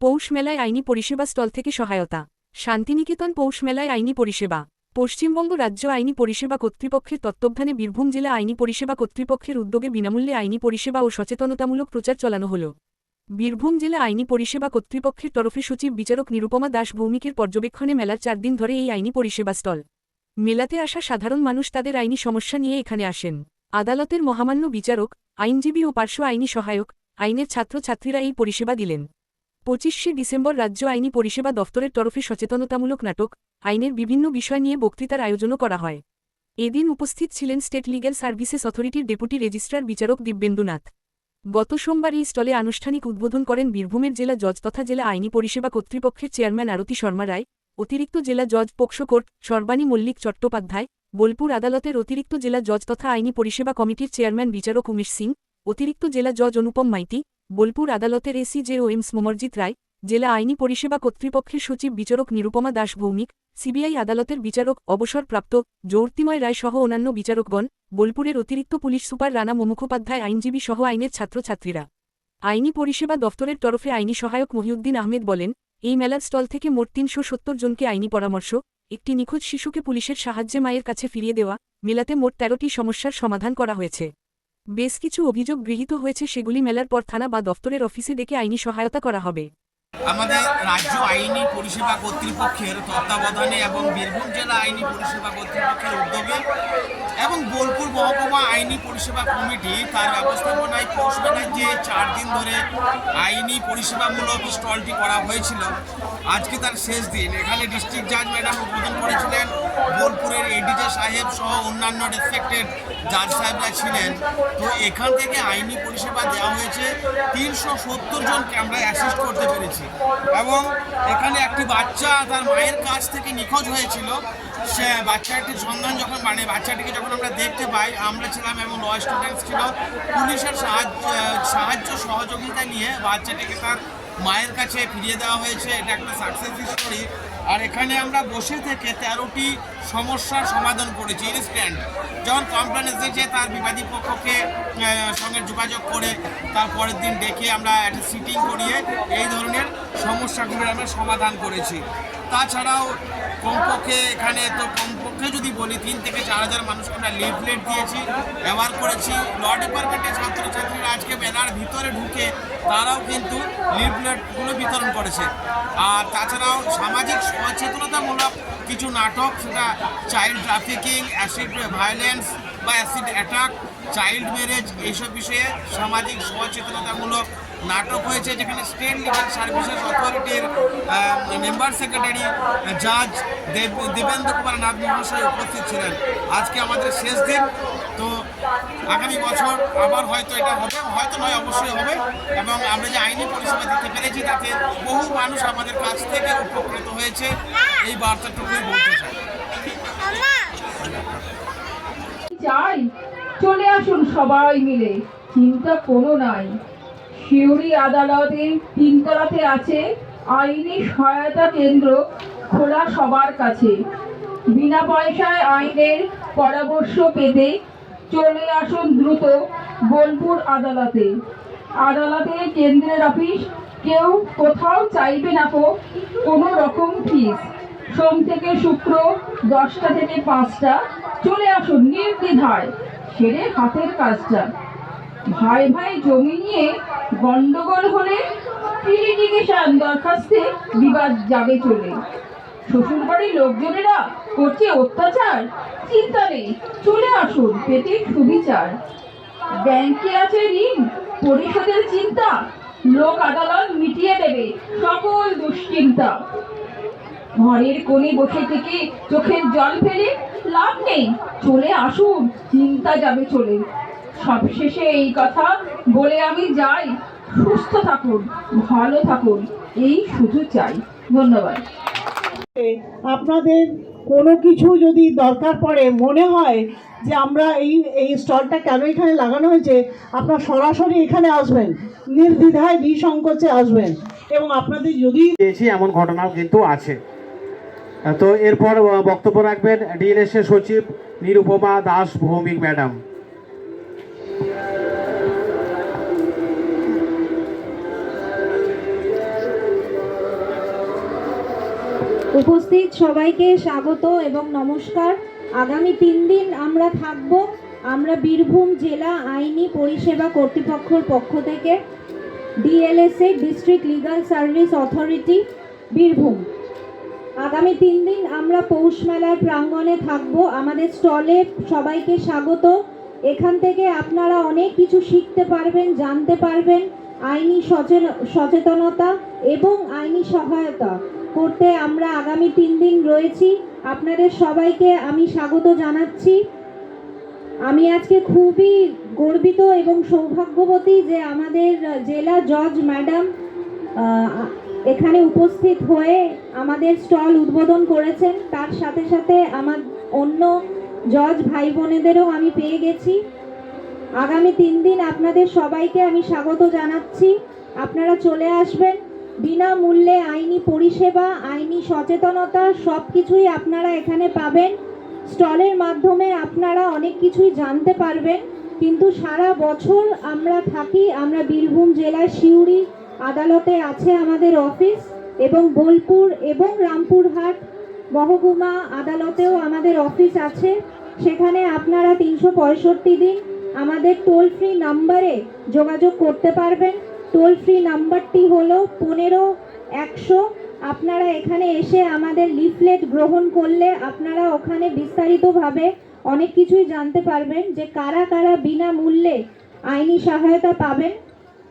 পৌষ মেলায় আইনি পরিষেবা স্টল থেকে সহায়তা। শান্তিনিকেতন পৌষ মেলায় আইনি পরিষেবা। পশ্চিমবঙ্গ রাজ্য আইনি পরিষেবা কর্তৃপক্ষের তত্ত্বাবধানে বীরভূম জেলা আইনি পরিষেবা কর্তৃপক্ষের উদ্যোগে বিনামূল্যে আইনি পরিষেবা ও সচেতনতামূলক প্রচার চালানো হল। বীরভূম জেলা আইনি পরিষেবা কর্তৃপক্ষের তরফে সচিব বিচারক নিরুপমা দাস ভৌমিকের পর্যবেক্ষণে মেলার চার দিন ধরে এই আইনি পরিষেবা স্টল। মেলাতে আসা সাধারণ মানুষ তাদের আইনি সমস্যা নিয়ে এখানে আসেন। আদালতের মহামান্য বিচারক, আইনজীবী ও পার্শ্ব আইনি সহায়ক, আইনের ছাত্রছাত্রীরা এই পরিষেবা দিলেন। পঁচিশে ডিসেম্বর রাজ্য আইনি পরিষেবা দফতরের তরফে সচেতনতামূলক নাটক, আইনের বিভিন্ন বিষয় নিয়ে বক্তৃতার আয়োজনও করা হয়। এদিন উপস্থিত ছিলেন স্টেট লিগ্যাল সার্ভিসেস অথরিটির ডেপুটি রেজিস্ট্রার বিচারক দিব্যেন্দুনাথ। গত সোমবার এই স্টলে আনুষ্ঠানিক উদ্বোধন করেন বীরভূমের জেলা জজ তথা জেলা আইনি পরিষেবা কর্তৃপক্ষের চেয়ারম্যান আরতি শর্মা রায়, অতিরিক্ত জেলা জজ পোক্সো কোর্ট সর্বাণী মল্লিক চট্টোপাধ্যায়, বোলপুর আদালতের অতিরিক্ত জেলা জজ তথা আইনি পরিষেবা কমিটির চেয়ারম্যান বিচারক উমেশ সিং, অতিরিক্ত জেলা জজ অনুপম মাইতি বোলপুর আদালতের এসি জে ও এমস মোমরজিৎ রায়, জেলা আইনি পরিষেবা কর্তৃপক্ষের সচিব বিচারক নিরুপমা দাস ভৌমিক, সিবিআই আদালতের বিচারক অবসরপ্রাপ্ত জৌর্তিময় রায় সহ অন্যান্য বিচারকগণ, বোলপুরের অতিরিক্ত পুলিশ সুপার রানা মুখোপাধ্যায় আইনজীবী সহ আইনের ছাত্রছাত্রীরা। আইনি পরিষেবা দফতরের তরফে আইনি সহায়ক মহিউদ্দিন আহমেদ বলেন, এই মেলার স্টল থেকে মোট তিনশো সত্তর জনকে আইনি পরামর্শ, একটি নিখোঁজ শিশুকে পুলিশের সাহায্যে মায়ের কাছে ফিরিয়ে দেওয়া, মেলাতে মোট তেরোটি সমস্যার সমাধান করা হয়েছে। বেশ কিছু অভিযোগ গৃহীত হয়েছে, সেগুলি মেলার পর থানা বা দফতরের অফিসে ডেকে আইনি সহায়তা করা হবে। আমাদের রাজ্য আইনি পরিষেবা কর্তৃপক্ষের তত্ত্বাবধানে এবং বীরভূম জেলা আইনি পরিষেবা কর্তৃপক্ষের উদ্যোগে এবং বোলপুর মহকুমা আইনি পরিষেবা কমিটি তার ব্যবস্থাপনায় মেলার যে চার দিন ধরে আইনি পরিষেবামূলক স্টলটি করা হয়েছিল, আজকে তার শেষ দিন। এখানে ডিস্ট্রিক্ট জাজ ম্যাডাম উদ্বোধন করেছিলেন, বোলপুরের এডিজে সাহেব সহ অন্যান্য রেসপেক্টেড জাজ সাহেবরা ছিলেন। তো এখান থেকে আইনি পরিষেবা দেওয়া হয়েছে। তিনশো সত্তর জনকে আমরা অ্যাসিস্ট করতে পেরেছি। এবং এখানে একটি বাচ্চা তার মায়ের কাছ থেকে নিখোঁজ হয়েছিল। সে বাচ্চাটির সন্ধান যখন মানে বাচ্চাটিকে যখন আমরা দেখতে পাই, আমরা ছিলাম এবং ল স্টুডেন্টস ছিল, পুলিশের সাহায্য সাহায্য সহযোগিতা নিয়ে বাচ্চাটিকে তার মায়ের কাছে ফিরিয়ে দেওয়া হয়েছে। এটা একটা সাকসেস স্টোরি আর এখানে আমরা বসে থেকে তেরোটি সমস্যার সমাধান করেছি ইনস্ট্যান্ট যখন কমপ্লেন এসেছে, তার বিবাদী পক্ষকে সঙ্গে যোগাযোগ করে তারপরের দিন ডেকে আমরা একটা সিটিং করিয়ে এই ধরনের সমস্যাগুলির আমরা সমাধান করেছি। তাছাড়াও কমপক্ষে এখানে তো কমপক্ষে যদি বলি, তিন থেকে চার হাজার মানুষকে আমরা লিফলেট দিয়েছি, ব্যবহার করেছি। ল ডিপার্টমেন্টের ছাত্রছাত্রীরা আজকে মেলার ভিতরে ঢুকে তারাও কিন্তু লিফলেটগুলো বিতরণ করেছে। আর তাছাড়াও সামাজিক সচেতনতামূলক কিছু নাটক, সেটা চাইল্ড ট্রাফিকিং অ্যাসিড ভায়োলেন্স বা অ্যাসিড অ্যাটাক চাইল্ড ম্যারেজ এইসব বিষয়ে সামাজিক সচেতনতামূলক নাটক হয়েছে যেখানে স্টেট লিগাল সার্ভিসেস অথরিটির মেম্বার সেক্রেটারি, জাজ দেব, দেবেন্দ্র কুমার নাথ মহাশয় উপস্থিত ছিলেন। আজকে আমাদের শেষ দিন, তো আগামী বছর আবার হয়তো এটা হবে, হয়তো নয়, অবশ্যই হবে। এবং আমরা যে আইনি পরিষেবা দিতে পেরেছি, তাতে বহু মানুষ আমাদের কাছ থেকে উপকৃত হয়েছে। এই বার্তাটুকুই বলতে চাই। চাই, চলে আসুন সবাই মিলে। চিন্তা কোনো নাই। শিউরি আদালতের তিনতলাতে আছে আইনি সহায়তা কেন্দ্র খোলা সবার কাছে। বিনা পয়সায় আইনের পরামর্শ পেতে চলে আসুন দ্রুত বোলপুর আদালতে। আদালতে কেন্দ্রের অফিস কেউ কোথাও চাইবে না কোনো রকম ফিস। সোম থেকে শুক্র দশটা থেকে পাঁচটা চলে আসুন নির্দ্বিধায়। সেরে হাতের কাজটা। ভাই ভাই জমি নিয়ে গন্ডগোল হলে লিটিগেশন দরখাস্তে বিবাদ যাবে চলে। শ্বশুরবাড়ির লোকজনেরা করছে অত্যাচার? চিন্তা নেই, চলে আসুন পেটে সুবিচার। ব্যাংকে আছে ঋণ, পরিশোধের চিন্তা, লোক আদালত মিটিয়ে দেবে সকল দুশ্চিন্তা। ঘরের কোণে বসে থেকে চোখের জল ফেলে লাভ নেই, চলে আসুন, চিন্তা যাবে চলে। সবশেষে এই কথা বলে আমি যাই। সুস্থ থাকুন ভালো থাকুন এই শুধু চাই। ধন্যবাদ। আপনাদের কোনো কিছু যদি দরকার পড়ে মনে হয় যে আমরা এই এই স্টলটা কেন এখানে লাগানো হয়েছে আপনারা সরাসরি এখানে আসবেন নির্দ্বিধায় নিঃসংকোচে আসবেন। এবং আপনাদের যদি পেয়েছি এমন ঘটনাও কিন্তু আছে। তো এরপর বক্তব্য রাখবেন ডিএনএসের সচিব নিরুপমা দাস ভৌমিক ম্যাডাম। উপস্থিত সবাইকে স্বাগত এবং নমস্কার। আগামী তিন দিন আমরা থাকব আমরা বীরভূম জেলা আইনি পরিষেবা কর্তৃপক্ষের পক্ষ থেকে। DLSA, district legal service authority, Birbhum. আগামী তিন দিন আমরা পৌষ মেলার প্রাঙ্গণে থাকব। আমাদের স্টলে সবাইকে স্বাগত। এখান থেকে আপনারা অনেক কিছু শিখতে পারবেন, জানতে পারবেন। আইনি সচেতনতা এবং আইনি সহায়তা। করতে আমরা আগামী তিন দিন রয়েছি। আপনাদের সবাইকে আমি স্বাগত জানাচ্ছি। আমি আজকে খুবই গর্বিত এবং সৌভাগ্যবতী যে আমাদের জেলা জজ ম্যাডাম এখানে উপস্থিত হয়ে আমাদের স্টল উদ্বোধন করেছেন। তার সাথে সাথে আমার অন্য জজ ভাই বোনেদেরও আমি পেয়ে গেছি। আগামী তিন দিন আপনাদের সবাইকে আমি স্বাগত জানাচ্ছি। আপনারা চলে আসবেন। বিনামূল্যে আইনি পরিষেবা, আইনি সচেতনতা সব কিছুই আপনারা এখানে পাবেন। স্টলের মাধ্যমে আপনারা অনেক কিছুই জানতে পারবেন। কিন্তু সারা বছর আমরা থাকি, আমরা বীরভূম জেলার সিউড়ি আদালতে আছে আমাদের অফিস এবং বোলপুর এবং রামপুরহাট মহকুমা আদালতেও আমাদের অফিস আছে। সেখানে আপনারা তিনশো পঁয়ষট্টি দিন আমাদের টোল ফ্রি নাম্বারে যোগাযোগ করতে পারবেন। টোল ফ্রি নাম্বারটি হলো পনেরো, একশো। আপনারা এখানে এসে আমাদের লিফলেট গ্রহণ করলে আপনারা ওখানে বিস্তারিতভাবে অনেক কিছুই জানতে পারবেন যে কারা কারা বিনামূল্যে আইনি সহায়তা পাবেন।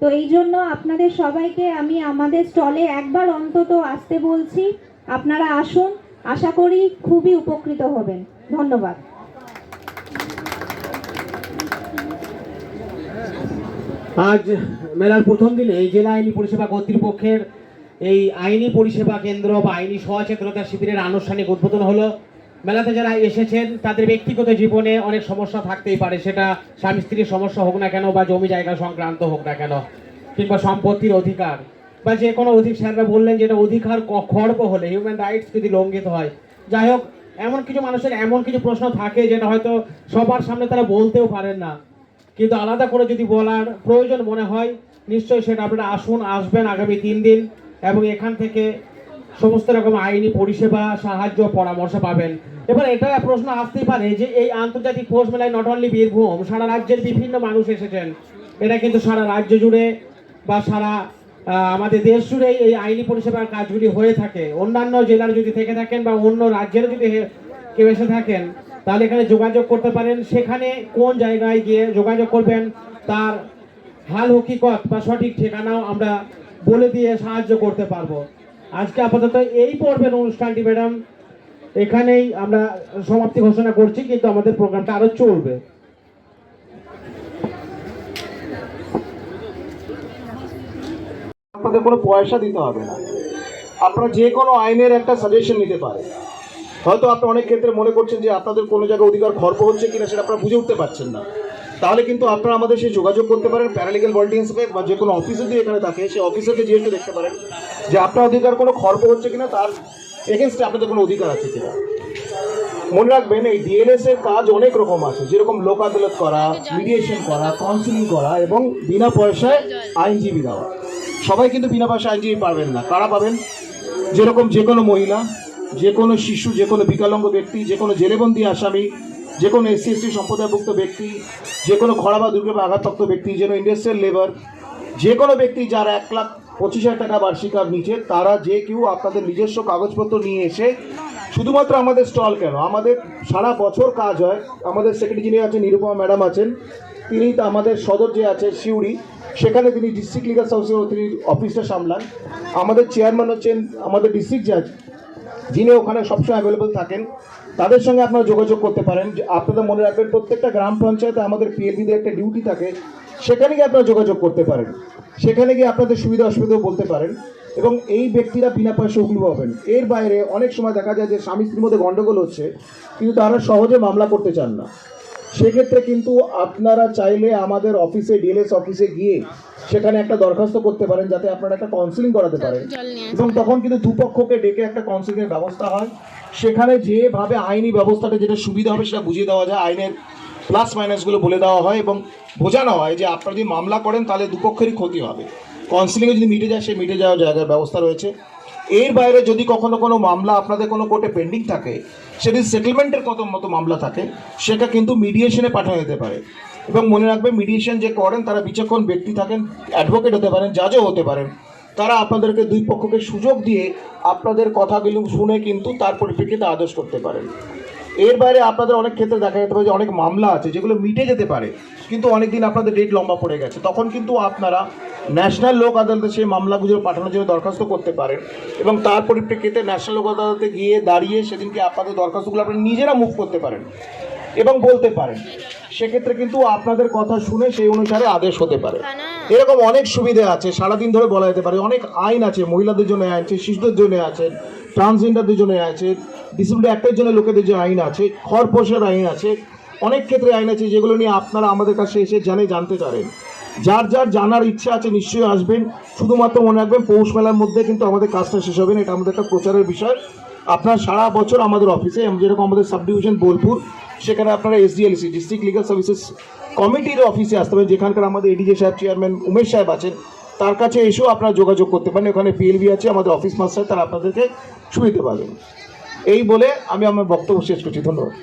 তো এই জন্য আপনাদের সবাইকে আমি আমাদের স্টলে একবার অন্তত আসতে বলছি। আপনারা আসুন। আশা করি খুবই উপকৃত হবেন। ধন্যবাদ। আজ মেলার প্রথম দিনে এই জেলা আইনি পরিষেবা কর্তৃপক্ষের এই আইনি পরিষেবা কেন্দ্র বা আইনি সচেতনতা শিবিরের আনুষ্ঠানিক উদ্বোধন হলো। মেলাতে যারা এসেছেন, তাদের ব্যক্তিগত জীবনে অনেক সমস্যা থাকতেই পারে, সেটা স্বামী স্ত্রীর সমস্যা হোক না কেন বা জমি জায়গা সংক্রান্ত হোক না কেন, কিংবা সম্পত্তির অধিকার, বা যে কোনো অধিক স্যাররা বললেন যেটা অধিকার খর্ব হলে হিউম্যান রাইটস যদি লঙ্ঘিত হয়। যাই হোক, এমন কিছু মানুষের এমন কিছু প্রশ্ন থাকে যেটা হয়তো সবার সামনে তারা বলতেও পারেন না। কিন্তু আলাদা করে যদি বলার প্রয়োজন মনে হয়, নিশ্চয়ই সেটা আপনারা আসুন, আসবেন আগামী তিন দিন এবং এখান থেকে সমস্ত রকম আইনি পরিষেবা, সাহায্য, পরামর্শ পাবেন। এবার এটা প্রশ্ন আসতেই পারে যে এই আন্তর্জাতিক পোষ মেলায় নট অনলি বীরভূম, সারা রাজ্যের বিভিন্ন মানুষ এসেছেন। এটা কিন্তু সারা রাজ্য জুড়ে বা সারা আমাদের দেশ জুড়েই এই আইনি পরিষেবার কাজগুলি হয়ে থাকে। অন্যান্য জেলার যদি থেকে থাকেন বা অন্য রাজ্যের যদি কেউ এসে থাকেন তাহলে এখানে যোগাযোগ করতে পারেন। সেখানে কোন জায়গায় গিয়ে যোগাযোগ করবেন, তার হাল হকিকত বা সঠিক ঠিকানাও আমরা বলে দিয়ে সাহায্য করতে পারব। আজকে আপাতত এই পর্বের অনুষ্ঠানটি, ম্যাডাম, এখানেই আমরা সমাপ্তি ঘোষণা করছি, কিন্তু আমাদের প্রোগ্রামটা আরও চলবে। আপনাদের কোনো পয়সা দিতে হবে না। আপনারা যে কোনো আইনের একটা সাজেশন নিতে পারেন। হয়তো আপনি অনেক ক্ষেত্রে মনে করছেন যে আপনাদের কোনো জায়গায় অধিকার খর্ব হচ্ছে কিনা সেটা আপনারা বুঝে উঠতে পারছেন না। তাহলে কিন্তু আপনারা আমাদের সেই যোগাযোগ করতে পারেন প্যারালিগাল ভল্টিং হিসেবে বা যে কোনো অফিসে যদি এখানে থাকে সেই অফিসারকে যেহেতু দেখতে পারেন যে আপনার অধিকার কোনো খর্ব হচ্ছে কিনা তার এগেনস্টে আপনাদের কোনো অধিকার আছে কিনা। মনে রাখবেন এই ডিএলএস এর কাজ অনেক রকম আছে, যেরকম লোক আদালত করা মিডিয়েশন করা কাউন্সিলিং করা এবং বিনা পয়সায় আইনজীবী দেওয়া। সবাই কিন্তু বিনা পয়সায় আইনজীবী পাবেন না। কারা পাবেন? যেরকম যে কোনো মহিলা যে কোনো শিশু, যে কোনো বিকলাঙ্গ ব্যক্তি, যে কোনো জেলেবন্দি আসামি, যে কোনো এসসি, এসটি সম্প্রদায়ভুক্ত ব্যক্তি, যে কোনো খরা বা দুর্গে আঘাতপ্রাপ্ত ব্যক্তি, যে কোনো ইন্ডাস্ট্রিয়াল লেবার যে কোনো ব্যক্তি যারা এক লাখ পঁচিশ হাজার টাকা বার্ষিক আর নিচে, তারা যে কেউ আপনাদের নিজস্ব কাগজপত্র নিয়ে এসে শুধুমাত্র আমাদের স্টল কেন? আমাদের সারা বছর কাজ হয়। আমাদের সেক্রেটারি যিনি আছেন, নিরুপমা ম্যাডাম আছেন, তিনি তো আমাদের সদর যে আছে, সিউড়ি, সেখানে তিনি ডিস্ট্রিক্ট লিগাল সার্ভিসের তিনি অফিসটা সামলান। আমাদের চেয়ারম্যান হচ্ছেন, আমাদের ডিস্ট্রিক্ট জাজ যিনি ওখানে সবসময় অ্যাভেলেবল থাকেন, তাদের সঙ্গে আপনারা যোগাযোগ করতে পারেন। যে আপনাদের মনে রাখবেন, প্রত্যেকটা গ্রাম পঞ্চায়েতে আমাদের পিএলবিদের একটা ডিউটি থাকে, সেখানে গিয়ে আপনারা যোগাযোগ করতে পারেন। সেখানে গিয়ে আপনাদের সুবিধা অসুবিধাও বলতে পারেন। এবং এই ব্যক্তিরা বিনা পয়সা উকিল পাবেন এর বাইরে অনেক সময় দেখা যায় যে স্বামী স্ত্রীর মধ্যে গণ্ডগোল হচ্ছে, কিন্তু তারা সহজে মামলা করতে চান না। সেক্ষেত্রে কিন্তু আপনারা চাইলে আমাদের অফিসে ডিএলএস অফিসে গিয়ে সেখানে একটা দরখাস্ত করতে পারেন যাতে আপনারা একটা কাউন্সিলিং করাতে পারেন। এবং তখন কিন্তু দুপক্ষকে ডেকে একটা কাউন্সিলিংয়ের ব্যবস্থা হয়। সেখানে যেভাবে আইনি ব্যবস্থাটা যেটা সুবিধা হবে সেটা বুঝিয়ে দেওয়া যায়। আইনের প্লাস মাইনাসগুলো বলে দেওয়া হয় এবং বোঝানো হয় যে আপনারা যদি মামলা করেন তাহলে দুপক্ষেরই ক্ষতি হবে। কাউন্সিলিংয়ে যদি মিটে যায় সে মিটে যাওয়ার জায়গার ব্যবস্থা রয়েছে। এর বাইরে যদি কখনো কোনো মামলা আপনাদের কোনো কোর্টে পেন্ডিং থাকে সেটি সেটেলমেন্টের কত মতো মামলা থাকে সেটা কিন্তু মিডিয়েশনে পাঠানো যেতে পারে। এবং মনে রাখবে মিডিয়েশন যে করেন, তারা বিচক্ষণ ব্যক্তি থাকেন অ্যাডভোকেট হতে পারেন জাজও হতে পারেন। তারা আপনাদেরকে দুই পক্ষকে সুযোগ দিয়ে আপনাদের কথাগুলো শুনে কিন্তু তার পরিপ্রেক্ষিতে আদেশ করতে পারেন। এর বাইরে আপনাদের অনেক ক্ষেত্রে দেখা যেতে পারে যে অনেক মামলা আছে, যেগুলো মিটে যেতে পারে, কিন্তু অনেক দিন আপনাদের ডেট লম্বা পড়ে গেছে। তখন কিন্তু আপনারা ন্যাশনাল লোক আদালতে সেই মামলাগুলো পাঠানোর জন্য দরখাস্ত করতে পারেন এবং তার পরিপ্রেক্ষিতে ন্যাশনাল লোক আদালতে গিয়ে দাঁড়িয়ে সেদিনকে আপনাদের দরখাস্তগুলো আপনারা নিজেরা মুভ করতে পারেন। এবং বলতে পারেন। সেক্ষেত্রে কিন্তু আপনাদের কথা শুনে সেই অনুসারে আদেশ হতে পারে। এরকম অনেক সুবিধা আছে সারাদিন ধরে বলা যেতে পারে। অনেক আইন আছে মহিলাদের জন্য আইন আছে শিশুদের জন্য আছে ট্রান্সজেন্ডারদের জন্য আছে ডিসেবিলিটি অ্যাক্টের জন্য লোকেদের যে আইন আছে খরপোশের আইন আছে অনেক ক্ষেত্রে আইন আছে যেগুলো নিয়ে আপনারা আমাদের কাছে এসে জানে জানতে পারেন যার যার জানার ইচ্ছা আছে নিশ্চয়ই আসবেন। শুধুমাত্র মনে রাখবেন পৌষ মেলার মধ্যে কিন্তু আমাদের কাজটা শেষ হবে না এটা আমাদের একটা প্রচারের বিষয়। আপনার সারা বছর আমাদের অফিসে যেরকম আমাদের সাব ডিভিশন বোলপুর, সেখানে আপনারা এসডিএলসি ডিস্ট্রিক্ট লিগাল সার্ভিসেস কমিটির অফিসে আসতে পারেন, যেখানকার আমাদের এডিজে সাহেব চেয়ারম্যান উমেশ সাহেব আছেন, তার কাছে এসেও আপনারা যোগাযোগ করতে পারেন, ওখানে পিএলবি আছে, আমাদের অফিস মাস্টার তারা আপনাদেরকে ছুঁয়ে দিতে পারবেন। এই বলে আমি আমার বক্তব্য শেষ করছি, ধন্যবাদ।